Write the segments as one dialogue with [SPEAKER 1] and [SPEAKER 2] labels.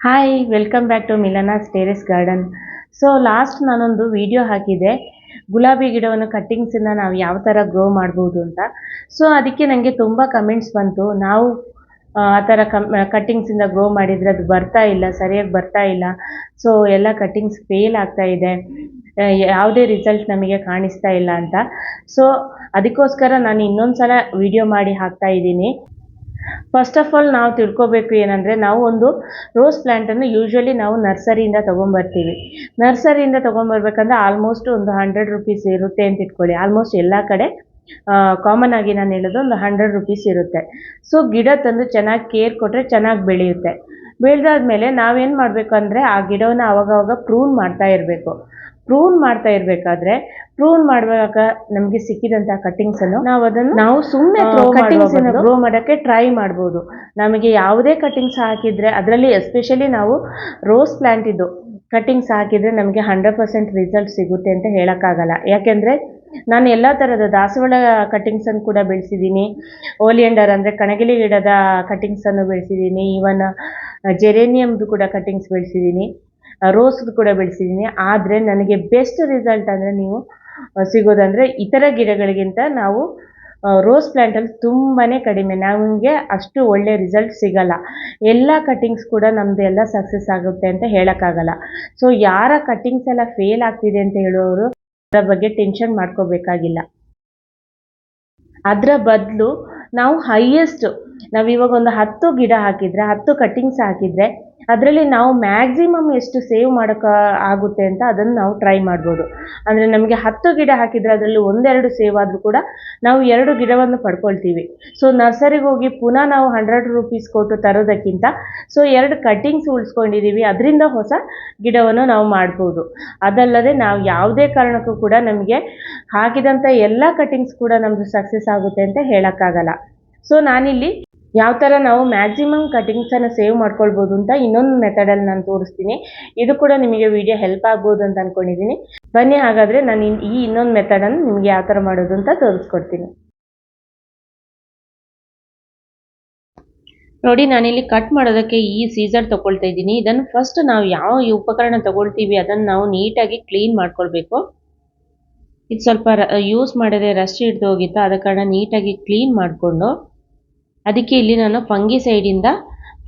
[SPEAKER 1] Hi welcome back to Milana's terrace garden so last ನಾನೊಂದು video ಹಾಕಿದ್ದೆ ಗುಲಾಬಿ ಗಿಡವನ್ನು ಕಟ್ಟಿಂಗ್ಸಿಂದ ನಾವು ಯಾವ ಥರ ಗ್ರೋ ಮಾಡ್ಬೋದು ಅಂತ. ಸೊ ಅದಕ್ಕೆ ನನಗೆ ತುಂಬ ಕಮೆಂಟ್ಸ್ ಬಂತು. ನಾವು, ಆ ಆ ಥರ ಕಮ್ ಕಟ್ಟಿಂಗ್ಸಿಂದ ಗ್ರೋ ಮಾಡಿದರೆ ಅದು ಬರ್ತಾ ಇಲ್ಲ, ಸರಿಯಾಗಿ ಬರ್ತಾ ಇಲ್ಲ. ಸೊ ಎಲ್ಲ ಕಟ್ಟಿಂಗ್ಸ್ ಫೇಲ್ ಆಗ್ತಾ ಇದೆ. ಯಾವುದೇ ರಿಸಲ್ಟ್ ನಮಗೆ ಕಾಣಿಸ್ತಾ ಇಲ್ಲ ಅಂತ. ಸೊ ಅದಕ್ಕೋಸ್ಕರ ನಾನು ಇನ್ನೊಂದು ಸಲ ವಿಡಿಯೋ ಮಾಡಿ ಹಾಕ್ತಾ ಇದ್ದೀನಿ. ಫಸ್ಟ್ ಆಫ್ ಆಲ್ ನಾವು ತಿಳ್ಕೊಬೇಕು ಏನಂದರೆ, ನಾವು ಒಂದು ರೋಸ್ ಪ್ಲ್ಯಾಂಟನ್ನು ಯೂಶ್ವಲಿ ನಾವು ನರ್ಸರಿಯಿಂದ ತೊಗೊಂಬರ್ತೀವಿ. ನರ್ಸರಿಯಿಂದ ತೊಗೊಂಬರ್ಬೇಕಂದ್ರೆ ಆಲ್ಮೋಸ್ಟ್ ಒಂದು ಹಂಡ್ರೆಡ್ ರುಪೀಸ್ ಇರುತ್ತೆ ಅಂತ ಇಟ್ಕೊಳ್ಳಿ. ಆಲ್ಮೋಸ್ಟ್ ಎಲ್ಲ ಕಡೆ ಕಾಮನ್ ಆಗಿ ನಾನು ಹೇಳೋದು ಒಂದು ಹಂಡ್ರೆಡ್ ರುಪೀಸ್ ಇರುತ್ತೆ. ಸೊ ಗಿಡ ತಂದು ಚೆನ್ನಾಗಿ ಕೇರ್ ಕೊಟ್ಟರೆ ಚೆನ್ನಾಗಿ ಬೆಳೆಯುತ್ತೆ. ಬೆಳೆದಾದ್ಮೇಲೆ ನಾವೇನು ಮಾಡಬೇಕು ಅಂದರೆ ಆ ಗಿಡವನ್ನು ಅವಾಗವಾಗ ಪ್ರೂನ್ ಮಾಡ್ತಾ ಇರಬೇಕು. ಪ್ರೂನ್ ಮಾಡ್ತಾ ಇರಬೇಕಾದ್ರೆ ಪ್ರೂನ್ ಮಾಡುವಾಗ ನಮಗೆ ಕಟ್ಟಿಂಗ್ಸ್ ಅನ್ನು ನಾವು ಅದನ್ನು ನಾವು ಸುಮ್ಮನೆ ಕಟ್ಟಿಂಗ್ಸ್ ಗ್ರೋ ಮಾಡೋಕ್ಕೆ ಟ್ರೈ ಮಾಡ್ಬೋದು. ನಮಗೆ ಯಾವುದೇ ಕಟ್ಟಿಂಗ್ಸ್ ಹಾಕಿದ್ರೆ ಅದರಲ್ಲಿ ಎಸ್ಪೆಷಲಿ ನಾವು ರೋಸ್ ಪ್ಲಾಂಟ್ ಇದ್ದು ಕಟ್ಟಿಂಗ್ಸ್ ಹಾಕಿದ್ರೆ ನಮಗೆ ಹಂಡ್ರೆಡ್ ಪರ್ಸೆಂಟ್ ರಿಸಲ್ಟ್ ಸಿಗುತ್ತೆ ಅಂತ ಹೇಳೋಕ್ಕಾಗಲ್ಲ. ಯಾಕೆಂದರೆ ನಾನು ಎಲ್ಲ ಥರದ ದಾಸವಾಳ ಕಟ್ಟಿಂಗ್ಸನ್ನು ಕೂಡ ಬೆಳೆಸಿದ್ದೀನಿ. ಓಲಿಯಂಡರ್ ಅಂದರೆ ಕಣಗಿಲಿ ಗಿಡದ ಕಟ್ಟಿಂಗ್ಸನ್ನು ಬೆಳೆಸಿದ್ದೀನಿ. ಈವನ್ ಜೆರೇನಿಯಮ್ದು ಕೂಡ ಕಟ್ಟಿಂಗ್ಸ್ ಬೆಳೆಸಿದ್ದೀನಿ. ರೋಸ್ದು ಕೂಡ ಬೆಳೆಸಿದ್ದೀನಿ ಆದರೆ ನನಗೆ ಬೆಸ್ಟ್ ರಿಸಲ್ಟ್ ಅಂದರೆ ನೀವು ಸಿಗೋದಂದರೆ ಇತರ ಗಿಡಗಳಿಗಿಂತ ನಾವು ರೋಸ್ ಪ್ಲ್ಯಾಂಟಲ್ಲಿ ತುಂಬಾ ಕಡಿಮೆ. ನಮಗೆ ಅಷ್ಟು ಒಳ್ಳೆ ರಿಸಲ್ಟ್ ಸಿಗಲ್ಲ. ಎಲ್ಲ ಕಟ್ಟಿಂಗ್ಸ್ ಕೂಡ ನಮ್ಮದು ಎಲ್ಲ ಸಕ್ಸಸ್ ಆಗುತ್ತೆ ಅಂತ ಹೇಳೋಕ್ಕಾಗಲ್ಲ. ಸೊ ಯಾರ ಕಟ್ಟಿಂಗ್ಸ್ ಎಲ್ಲ ಫೇಲ್ ಆಗ್ತಿದೆ ಅಂತ ಹೇಳೋರು ಅದರ ಬಗ್ಗೆ ಟೆನ್ಷನ್ ಮಾಡ್ಕೋಬೇಕಾಗಿಲ್ಲ. ಅದರ ಬದಲು ನಾವು ಹೈಯೆಸ್ಟ್ ನಾವು ಇವಾಗ ಒಂದು ಹತ್ತು ಗಿಡ ಹಾಕಿದರೆ, ಹತ್ತು ಕಟ್ಟಿಂಗ್ಸ್ ಹಾಕಿದರೆ ಅದರಲ್ಲಿ ನಾವು ಮ್ಯಾಕ್ಸಿಮಮ್ ಎಷ್ಟು ಸೇವ್ ಮಾಡೋಕ್ಕೆ ಆಗುತ್ತೆ ಅಂತ ಅದನ್ನು ನಾವು ಟ್ರೈ ಮಾಡ್ಬೋದು. ಅಂದರೆ ನಮಗೆ ಹತ್ತು ಗಿಡ ಹಾಕಿದರೆ ಅದರಲ್ಲಿ ಒಂದೆರಡು ಸೇವ್ ಆದರೂ ಕೂಡ ನಾವು ಎರಡು ಗಿಡವನ್ನು ಪಡ್ಕೊಳ್ತೀವಿ. ಸೊ ನರ್ಸರಿಗೆ ಹೋಗಿ ಪುನಃ ನಾವು ಹಂಡ್ರೆಡ್ ರುಪೀಸ್ ಕೊಟ್ಟು ತರೋದಕ್ಕಿಂತ ಸೊ ಎರಡು ಕಟ್ಟಿಂಗ್ಸ್ ಉಳಿಸ್ಕೊಂಡಿದ್ದೀವಿ ಅದರಿಂದ ಹೊಸ ಗಿಡವನ್ನು ನಾವು ಮಾಡ್ಬೋದು. ಅದಲ್ಲದೆ ನಾವು ಯಾವುದೇ ಕಾರಣಕ್ಕೂ ಕೂಡ ನಮಗೆ ಹಾಕಿದಂಥ ಎಲ್ಲ ಕಟ್ಟಿಂಗ್ಸ್ ಕೂಡ ನಮ್ಮದು ಸಕ್ಸಸ್ ಆಗುತ್ತೆ ಅಂತ ಹೇಳೋಕ್ಕಾಗಲ್ಲ. ಸೊ ನಾನಿಲ್ಲಿ ಯಾವ ಥರ ನಾವು ಮ್ಯಾಕ್ಸಿಮಮ್ ಕಟ್ಟಿಂಗ್ಸನ್ನು ಸೇವ್ ಮಾಡ್ಕೊಳ್ಬೋದು ಅಂತ ಇನ್ನೊಂದು ಮೆಥಡಲ್ಲಿ ನಾನು ತೋರಿಸ್ತೀನಿ. ಇದು ಕೂಡ ನಿಮಗೆ ವಿಡಿಯೋ ಹೆಲ್ಪ್ ಆಗ್ಬೋದು ಅಂತ ಅಂದ್ಕೊಂಡಿದ್ದೀನಿ ಬನ್ನಿ ಹಾಗಾದರೆ ನಾನು ಈ ಇನ್ನೊಂದು ಮೆಥಡನ್ನು ನಿಮಗೆ ಯಾವ ಥರ ಮಾಡೋದು ಅಂತ ತೋರಿಸ್ಕೊಡ್ತೀನಿ. ನೋಡಿ, ನಾನಿಲ್ಲಿ ಕಟ್ ಮಾಡೋದಕ್ಕೆ ಈ ಸೀಸರ್ ತೊಗೊಳ್ತಾ ಇದ್ದೀನಿ. ಇದನ್ನು ಫಸ್ಟ್ ನಾವು ಯಾವ ಉಪಕರಣ ತೊಗೊಳ್ತೀವಿ ಅದನ್ನು ನಾವು ನೀಟಾಗಿ ಕ್ಲೀನ್ ಮಾಡ್ಕೊಳ್ಬೇಕು. ಇದು ಸ್ವಲ್ಪ ಯೂಸ್ ಮಾಡಿದ್ರೆ ರಶ್ ಹಿಡ್ದು ಹೋಗಿತ್ತು ಆದ ಕಾರಣ ನೀಟಾಗಿ ಕ್ಲೀನ್ ಮಾಡಿಕೊಂಡು ಅದಕ್ಕೆ ಇಲ್ಲಿ ನಾನು ಫಂಗಿಸೈಡಿಂದ,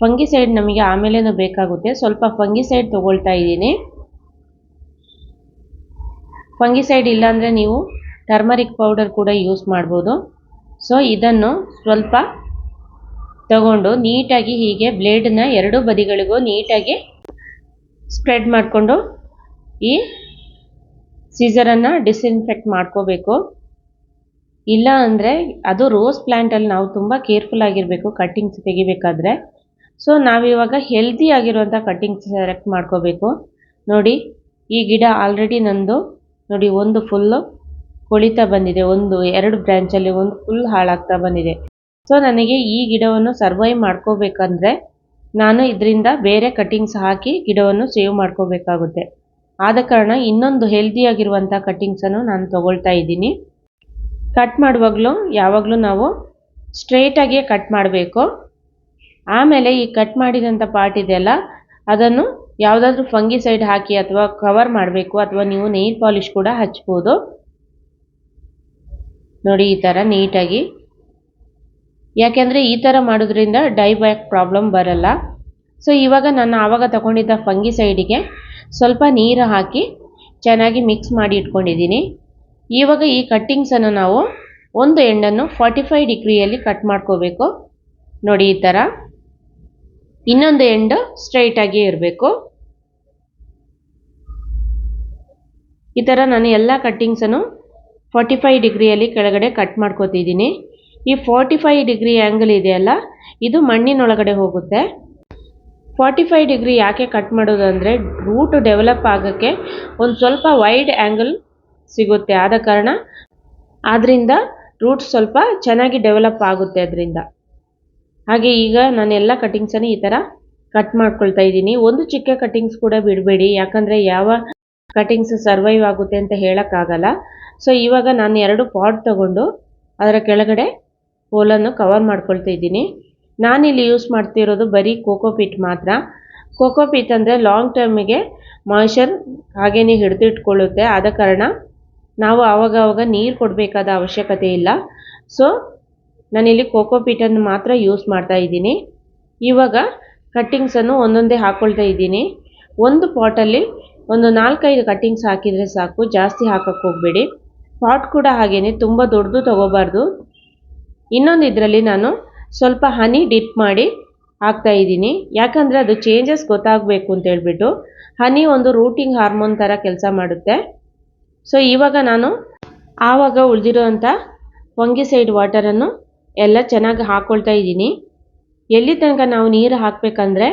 [SPEAKER 1] ಫಂಗಿಸೈಡ್ ನಮಗೆ ಆಮೇಲೆ ಬೇಕಾಗುತ್ತೆ. ಸ್ವಲ್ಪ ಫಂಗಿಸೈಡ್ ತಗೊಳ್ತಾ ಇದ್ದೀನಿ. ಫಂಗಿಸೈಡ್ ಇಲ್ಲಾಂದರೆ ನೀವು ಟರ್ಮರಿಕ್ ಪೌಡರ್ ಕೂಡ ಯೂಸ್ ಮಾಡ್ಬೋದು. ಸೊ, ಇದನ್ನು ಸ್ವಲ್ಪ ತಗೊಂಡು ನೀಟಾಗಿ ಹೀಗೆ ಬ್ಲೇಡನ್ನ ಎರಡೂ ಬದಿಗಳಿಗೂ ನೀಟಾಗಿ ಸ್ಪ್ರೆಡ್ ಮಾಡಿಕೊಂಡು ಈ ಸೀಸರನ್ನು ಡಿಸ್ಇನ್ಫೆಕ್ಟ್ ಮಾಡ್ಕೋಬೇಕು. ಇಲ್ಲ ಅಂದರೆ ಅದು ರೋಸ್ ಪ್ಲ್ಯಾಂಟಲ್ಲಿ ನಾವು ತುಂಬ ಕೇರ್ಫುಲ್ ಆಗಿರಬೇಕು ಕಟ್ಟಿಂಗ್ಸ್ ತೆಗಿಬೇಕಾದ್ರೆ. ಸೊ ನಾವಿವಾಗ ಹೆಲ್ದಿ ಆಗಿರುವಂಥ ಕಟ್ಟಿಂಗ್ಸ್ ಸೆಲೆಕ್ಟ್ ಮಾಡ್ಕೋಬೇಕು. ನೋಡಿ, ಈ ಗಿಡ ಆಲ್ರೆಡಿ ನಂದು, ನೋಡಿ, ಒಂದು ಫುಲ್ಲು ಕೊಳಿತಾ ಬಂದಿದೆ. ಒಂದು, ಎರಡು ಬ್ರ್ಯಾಂಚಲ್ಲಿ ಒಂದು ಫುಲ್ ಹಾಳಾಗ್ತಾ ಬಂದಿದೆ. ಸೊ ನನಗೆ ಈ ಗಿಡವನ್ನು ಸರ್ವೈವ್ ಮಾಡ್ಕೋಬೇಕಂದ್ರೆ, ನಾನು ಇದರಿಂದ ಬೇರೆ ಕಟ್ಟಿಂಗ್ಸ್ ಹಾಕಿ ಗಿಡವನ್ನು ಸೇವ್ ಮಾಡ್ಕೋಬೇಕಾಗುತ್ತೆ. ಆದ ಕಾರಣ ಇನ್ನೊಂದು ಹೆಲ್ದಿಯಾಗಿರುವಂಥ ಕಟ್ಟಿಂಗ್ಸನ್ನು ನಾನು ತಗೊಳ್ತಾ ಇದ್ದೀನಿ. ಕಟ್ ಮಾಡುವಾಗಲೂ, ಯಾವಾಗಲೂ ನಾವು ಸ್ಟ್ರೇಟಾಗಿಯೇ ಕಟ್ ಮಾಡಬೇಕು. ಆಮೇಲೆ ಈ ಕಟ್ ಮಾಡಿದಂಥ ಪಾರ್ಟ್ ಇದೆಯಲ್ಲ, ಅದನ್ನು ಯಾವುದಾದ್ರೂ ಫಂಗಿಸೈಡ್ ಹಾಕಿ ಅಥವಾ ಕವರ್ ಮಾಡಬೇಕು, ಅಥವಾ ನೀವು ನೈಲ್ ಪಾಲಿಷ್ ಕೂಡ ಹಚ್ಬೋದು. ನೋಡಿ ಈ ಥರ ನೀಟಾಗಿ. ಯಾಕೆಂದರೆ ಈ ಥರ ಮಾಡೋದ್ರಿಂದ ಡೈ ಬ್ಯಾಕ್ ಪ್ರಾಬ್ಲಮ್ ಬರಲ್ಲ. ಸೊ ಇವಾಗ ನಾನು ಆವಾಗ ತಗೊಂಡಿದ್ದ ಫಂಗಿಸೈಡಿಗೆ ಸ್ವಲ್ಪ ನೀರು ಹಾಕಿ ಚೆನ್ನಾಗಿ ಮಿಕ್ಸ್ ಮಾಡಿ ಇಟ್ಕೊಂಡಿದ್ದೀನಿ. ಇವಾಗ ಈ ಕಟ್ಟಿಂಗ್ಸನ್ನು ನಾವು ಒಂದು ಎಂಡನ್ನು ಫಾರ್ಟಿ ಫೈವ್ ಡಿಗ್ರಿಯಲ್ಲಿ ಕಟ್ ಮಾಡ್ಕೋಬೇಕು. ನೋಡಿ ಈ ಥರ ಇನ್ನೊಂದು ಎಂಡ್ ಸ್ಟ್ರೈಟಾಗಿ ಇರಬೇಕು. ಈ ಥರ ನಾನು ಎಲ್ಲ ಕಟ್ಟಿಂಗ್ಸನ್ನು ಫಾರ್ಟಿ ಫೈವ್ ಡಿಗ್ರಿಯಲ್ಲಿ ಕೆಳಗಡೆ ಕಟ್ ಮಾಡ್ಕೋತಿದ್ದೀನಿ. ಈ ಫಾರ್ಟಿ ಫೈವ್ ಡಿಗ್ರಿ ಆ್ಯಂಗಲ್ ಇದೆಯಲ್ಲ ಇದು ಮಣ್ಣಿನೊಳಗಡೆ ಹೋಗುತ್ತೆ. ಫಾರ್ಟಿ ಫೈವ್ ಡಿಗ್ರಿ ಯಾಕೆ ಕಟ್ ಮಾಡೋದು ಅಂದರೆ ರೂಟ್ ಡೆವಲಪ್ ಆಗೋಕ್ಕೆ ಒಂದು ಸ್ವಲ್ಪ ವೈಡ್ ಆ್ಯಂಗಲ್ ಸಿಗುತ್ತೆ ಆದ ಕಾರಣ ಆದ್ದರಿಂದ ರೂಟ್ ಸ್ವಲ್ಪ ಚೆನ್ನಾಗಿ ಡೆವಲಪ್ ಆಗುತ್ತೆ ಅದರಿಂದ ಹಾಗೆ ಈಗ ನಾನು ಎಲ್ಲ ಕಟ್ಟಿಂಗ್ಸನ್ನು ಈ ಥರ ಕಟ್ ಮಾಡ್ಕೊಳ್ತಾ ಇದ್ದೀನಿ. ಒಂದು ಚಿಕ್ಕ ಕಟ್ಟಿಂಗ್ಸ್ ಕೂಡ ಬಿಡಬೇಡಿ. ಯಾಕಂದರೆ ಯಾವ ಕಟ್ಟಿಂಗ್ಸ್ ಸರ್ವೈವ್ ಆಗುತ್ತೆ ಅಂತ ಹೇಳೋಕ್ಕಾಗಲ್ಲ. ಸೊ, ಇವಾಗ ನಾನು ಎರಡು ಪಾಟ್ ತಗೊಂಡು ಅದರ ಕೆಳಗಡೆ ಹೋಲನ್ನು ಕವರ್ ಮಾಡ್ಕೊಳ್ತಾ ಇದ್ದೀನಿ. ನಾನಿಲ್ಲಿ ಯೂಸ್ ಮಾಡ್ತಿರೋದು ಬರೀ ಕೋಕೋಪಿಟ್ ಮಾತ್ರ. ಕೋಕೋಪೀಟ್ ಅಂದರೆ ಲಾಂಗ್ ಟರ್ಮಿಗೆ ಮಾಯ್ಚರ್ ಹಾಗೇನೆ ಹಿಡಿದಿಟ್ಕೊಳ್ಳುತ್ತೆ. ಆದ ಕಾರಣ ನಾವು ಆವಾಗ ಆವಾಗ ನೀರು ಕೊಡಬೇಕಾದ ಅವಶ್ಯಕತೆ ಇಲ್ಲ. ಸೊ ನಾನಿಲ್ಲಿ ಕೋಕೋಪೀಟನ್ನು ಮಾತ್ರ ಯೂಸ್ ಮಾಡ್ತಾ ಇದ್ದೀನಿ. ಇವಾಗ ಕಟ್ಟಿಂಗ್ಸನ್ನು ಒಂದೊಂದೇ ಹಾಕ್ಕೊಳ್ತಾ ಇದ್ದೀನಿ. ಒಂದು ಪಾಟಲ್ಲಿ ಒಂದು ನಾಲ್ಕೈದು ಕಟ್ಟಿಂಗ್ಸ್ ಹಾಕಿದರೆ ಸಾಕು, ಜಾಸ್ತಿ ಹಾಕಕ್ಕೆ ಹೋಗಬೇಡಿ. ಪಾಟ್ ಕೂಡ ಹಾಗೇ ತುಂಬ ದೊಡ್ಡದು ತೊಗೋಬಾರ್ದು. ಇನ್ನೊಂದು ಇದರಲ್ಲಿ ನಾನು ಸ್ವಲ್ಪ ಹನಿ ಡಿಪ್ ಮಾಡಿ ಹಾಕ್ತಾ ಇದ್ದೀನಿ. ಯಾಕಂದರೆ ಅದು ಚೇಂಜಸ್ ಗೊತ್ತಾಗಬೇಕು ಅಂತ ಹೇಳ್ಬಿಟ್ಟು. ಹನಿ ಒಂದು ರೂಟಿಂಗ್ ಹಾರ್ಮೋನ್ ಥರ ಕೆಲಸ ಮಾಡುತ್ತೆ. ಸೊ ಇವಾಗ ನಾನು ಆವಾಗ ಉಳಿದಿರೋಂಥ ಸೈಡ್ ವಾಟರನ್ನು ಎಲ್ಲ ಚೆನ್ನಾಗಿ ಹಾಕ್ಕೊಳ್ತಾ ಇದ್ದೀನಿ. ಎಲ್ಲಿ ತನಕ ನಾವು ನೀರು ಹಾಕಬೇಕಂದ್ರೆ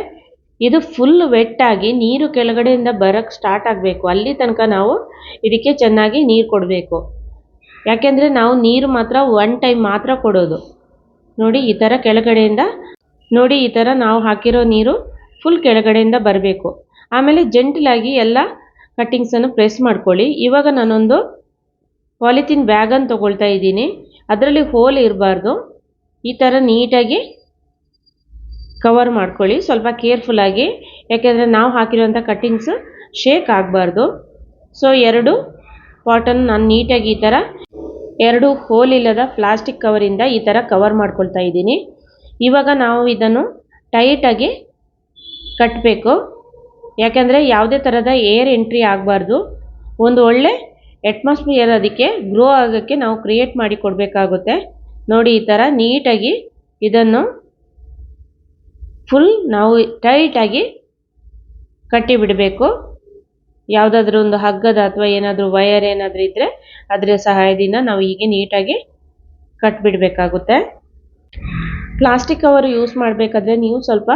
[SPEAKER 1] ಇದು ಫುಲ್ ವೆಟ್ಟಾಗಿ ನೀರು ಕೆಳಗಡೆಯಿಂದ ಬರೋಕ್ಕೆ ಸ್ಟಾರ್ಟ್ ಆಗಬೇಕು. ಅಲ್ಲಿ ತನಕ ನಾವು ಇದಕ್ಕೆ ಚೆನ್ನಾಗಿ ನೀರು ಕೊಡಬೇಕು. ಯಾಕೆಂದರೆ ನಾವು ನೀರು ಮಾತ್ರ ಒನ್ ಟೈಮ್ ಮಾತ್ರ ಕೊಡೋದು. ನೋಡಿ, ಈ ಥರ ಕೆಳಗಡೆಯಿಂದ, ನೋಡಿ, ಈ ಥರ ನಾವು ಹಾಕಿರೋ ನೀರು ಫುಲ್ ಕೆಳಗಡೆಯಿಂದ ಬರಬೇಕು. ಆಮೇಲೆ ಜೆಂಟಲಾಗಿ ಎಲ್ಲ ಕಟ್ಟಿಂಗ್ಸನ್ನು ಪ್ರೆಸ್ ಮಾಡ್ಕೊಳ್ಳಿ. ಇವಾಗ ನಾನೊಂದು ಪಾಲಿಥಿನ್ ಬ್ಯಾಗನ್ನು ತೊಗೊಳ್ತಾ ಇದ್ದೀನಿ. ಅದರಲ್ಲಿ ಹೋಲ್ ಇರಬಾರ್ದು. ಈ ಥರ ನೀಟಾಗಿ ಕವರ್ ಮಾಡ್ಕೊಳ್ಳಿ. ಸ್ವಲ್ಪ ಕೇರ್ಫುಲ್ಲಾಗಿ ಯಾಕೆಂದರೆ ನಾವು ಹಾಕಿರೋಂಥ ಕಟ್ಟಿಂಗ್ಸು ಶೇಕ್ ಆಗಬಾರ್ದು. ಸೊ ಎರಡು ಪಾಟನ್ನು ನಾನು ನೀಟಾಗಿ ಈ ಥರ ಎರಡು ಹೋಲ್ ಇಲ್ಲದ ಪ್ಲಾಸ್ಟಿಕ್ ಕವರಿಂದ ಈ ಥರ ಕವರ್ ಮಾಡ್ಕೊಳ್ತಾ ಇದ್ದೀನಿ. ಇವಾಗ ನಾವು ಇದನ್ನು ಟೈಟಾಗಿ ಕಟ್ಟಬೇಕು ಯಾಕೆಂದರೆ ಯಾವುದೇ ಥರದ ಏರ್ ಎಂಟ್ರಿ ಆಗಬಾರ್ದು. ಒಂದು ಒಳ್ಳೆ ಅಟ್ಮಾಸ್ಫಿಯರ್ ಅದಕ್ಕೆ ಗ್ರೋ ಆಗೋಕ್ಕೆ ನಾವು ಕ್ರಿಯೇಟ್ ಮಾಡಿ ಕೊಡಬೇಕಾಗುತ್ತೆ. ನೋಡಿ ಈ ಥರ ನೀಟಾಗಿ ಇದನ್ನು ಫುಲ್ ನಾವು ಟೈಟಾಗಿ ಕಟ್ಟಿ ಬಿಡಬೇಕು. ಯಾವುದಾದ್ರೂ ಒಂದು ಹಗ್ಗದ ಅಥವಾ ಏನಾದರೂ ವೈರ್ ಏನಾದರೂ ಇದ್ದರೆ ಅದರ ಸಹಾಯದಿಂದ ನಾವು ಹೀಗೆ ನೀಟಾಗಿ ಕಟ್ಬಿಡಬೇಕಾಗುತ್ತೆ. ಪ್ಲಾಸ್ಟಿಕ್ ಕವರ್ ಯೂಸ್ ಮಾಡಬೇಕಾದ್ರೆ ನೀವು ಸ್ವಲ್ಪ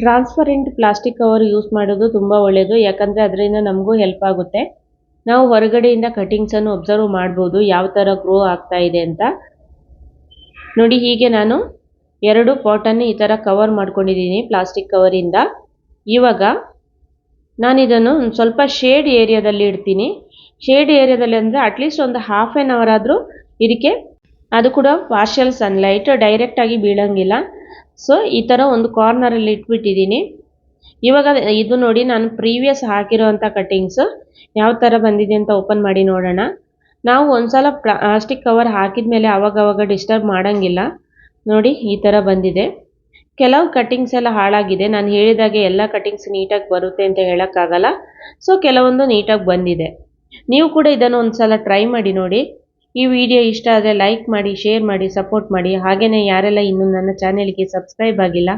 [SPEAKER 1] ಟ್ರಾನ್ಸ್ಪರೆಂಟ್ ಪ್ಲಾಸ್ಟಿಕ್ ಕವರ್ ಯೂಸ್ ಮಾಡೋದು ತುಂಬ ಒಳ್ಳೆಯದು ಯಾಕಂದರೆ ಅದರಿಂದ ನಮಗೂ ಹೆಲ್ಪ್ ಆಗುತ್ತೆ. ನಾವು ಹೊರಗಡೆಯಿಂದ ಕಟಿಂಗ್ಸನ್ನು ಒಬ್ಸರ್ವ್ ಮಾಡ್ಬೋದು. ಯಾವ ಥರ ಗ್ರೋ ಆಗ್ತಾ ಇದೆ ಅಂತ. ನೋಡಿ, ಹೀಗೆ ನಾನು ಎರಡು ಪಾಟನ್ನು ಈ ಥರ ಕವರ್ ಮಾಡ್ಕೊಂಡಿದ್ದೀನಿ ಪ್ಲಾಸ್ಟಿಕ್ ಕವರಿಂದ ಇವಾಗ ನಾನಿದನ್ನು ಇದನ್ನು ಸ್ವಲ್ಪ ಶೇಡ್ ಏರಿಯಾದಲ್ಲಿ ಇಡ್ತೀನಿ. ಶೇಡ್ ಏರಿಯಾದಲ್ಲಿ ಅಂದರೆ ಅಟ್ಲೀಸ್ಟ್ ಒಂದು ಹಾಫ್ ಆ್ಯನ್ ಅವರ್ ಆದರೂ ಇದಕ್ಕೆ ಅದು ಕೂಡ ಪಾರ್ಷಿಯಲ್ ಸನ್ಲೈಟ್ ಡೈರೆಕ್ಟಾಗಿ ಬೀಳಂಗಿಲ್ಲ. ಸೊ ಈ ಥರ ಒಂದು ಕಾರ್ನರಲ್ಲಿ ಇಟ್ಬಿಟ್ಟಿದ್ದೀನಿ. ಇವಾಗ ಇದು ನೋಡಿ ನಾನು ಪ್ರೀವಿಯಸ್ ಹಾಕಿರೋ ಕಟ್ಟಿಂಗ್ಸು ಯಾವ ಥರ ಬಂದಿದೆ ಅಂತ ಓಪನ್ ಮಾಡಿ ನೋಡೋಣ. ನಾವು ಒಂದ್ಸಲ ಪ್ಲಾಸ್ಟಿಕ್ ಕವರ್ ಹಾಕಿದ ಮೇಲೆ ಅವಾಗವಾಗ ಡಿಸ್ಟರ್ಬ್ ಮಾಡೋಂಗಿಲ್ಲ. ನೋಡಿ, ಈ ಥರ ಬಂದಿದೆ. ಕೆಲವು ಕಟ್ಟಿಂಗ್ಸ್ ಎಲ್ಲ ಹಾಳಾಗಿದೆ. ನಾನು ಹೇಳಿದಾಗೆ ಎಲ್ಲ ಕಟ್ಟಿಂಗ್ಸ್ ನೀಟಾಗಿ ಬರುತ್ತೆ ಅಂತ ಹೇಳೋಕ್ಕಾಗಲ್ಲ. ಸೊ ಕೆಲವೊಂದು ನೀಟಾಗಿ ಬಂದಿದೆ. ನೀವು ಕೂಡ ಇದನ್ನು ಒಂದು ಸಲ ಟ್ರೈ ಮಾಡಿ ನೋಡಿ. ಈ ವಿಡಿಯೋ ಇಷ್ಟ ಆದರೆ ಲೈಕ್ ಮಾಡಿ ಶೇರ್ ಮಾಡಿ ಸಪೋರ್ಟ್ ಮಾಡಿ. ಹಾಗೆಯೇ ಯಾರೆಲ್ಲ ಇನ್ನೂ ನನ್ನ ಚಾನೆಲ್ಗೆ ಸಬ್ಸ್ಕ್ರೈಬ್ ಆಗಿಲ್ಲ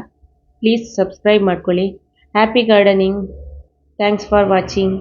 [SPEAKER 1] ಪ್ಲೀಸ್ ಸಬ್ಸ್ಕ್ರೈಬ್ ಮಾಡ್ಕೊಳ್ಳಿ. Happy gardening thanks for watching